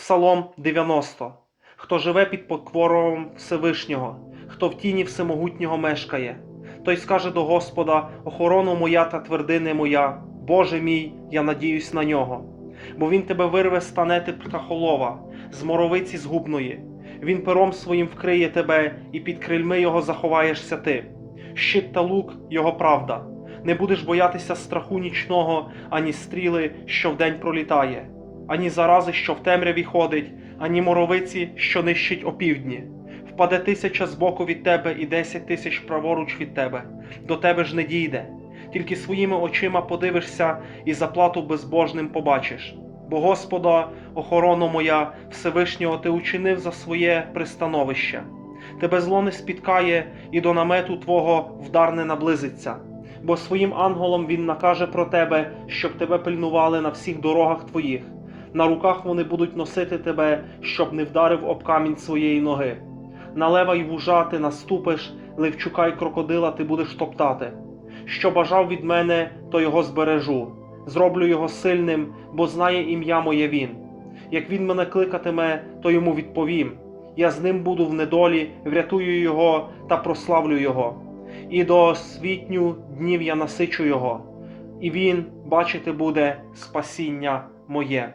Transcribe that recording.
Псалом 90. Хто живе під покровом Всевишнього, хто в тіні всемогутнього мешкає, той скаже до Господа: Охорона моя та твердине моя, Боже мій, я надіюсь на нього. Бо він тебе вирве з танети птахолова, з моровиці згубної. Він пером своїм вкриє тебе, і під крильми його заховаєшся ти. Щит та лук його правда. Не будеш боятися страху нічного, ані стріли, що вдень пролітає, ані зарази, що в темряві ходить, ані моровиці, що нищить опівдні. Впаде тисяча збоку від тебе і десять тисяч праворуч від тебе, до тебе ж не дійде. Тільки своїми очима подивишся і заплату безбожним побачиш. Бо Господа, охорона моя, Всевишнього ти учинив за своє пристановище. Тебе зло не спіткає, і до намету твого вдар не наблизиться. Бо своїм анголом він накаже про тебе, щоб тебе пильнували на всіх дорогах твоїх. На руках вони будуть носити тебе, щоб не вдарив об камінь своєї ноги. На лева й вужа ти наступиш, левчука й крокодила ти будеш топтати. Що бажав від мене, то його збережу. Зроблю його сильним, бо знає ім'я моє він. Як він мене кликатиме, то йому відповім. Я з ним буду в недолі, врятую його та прославлю його. І до світню днів я насичу його, і він бачити буде спасіння моє.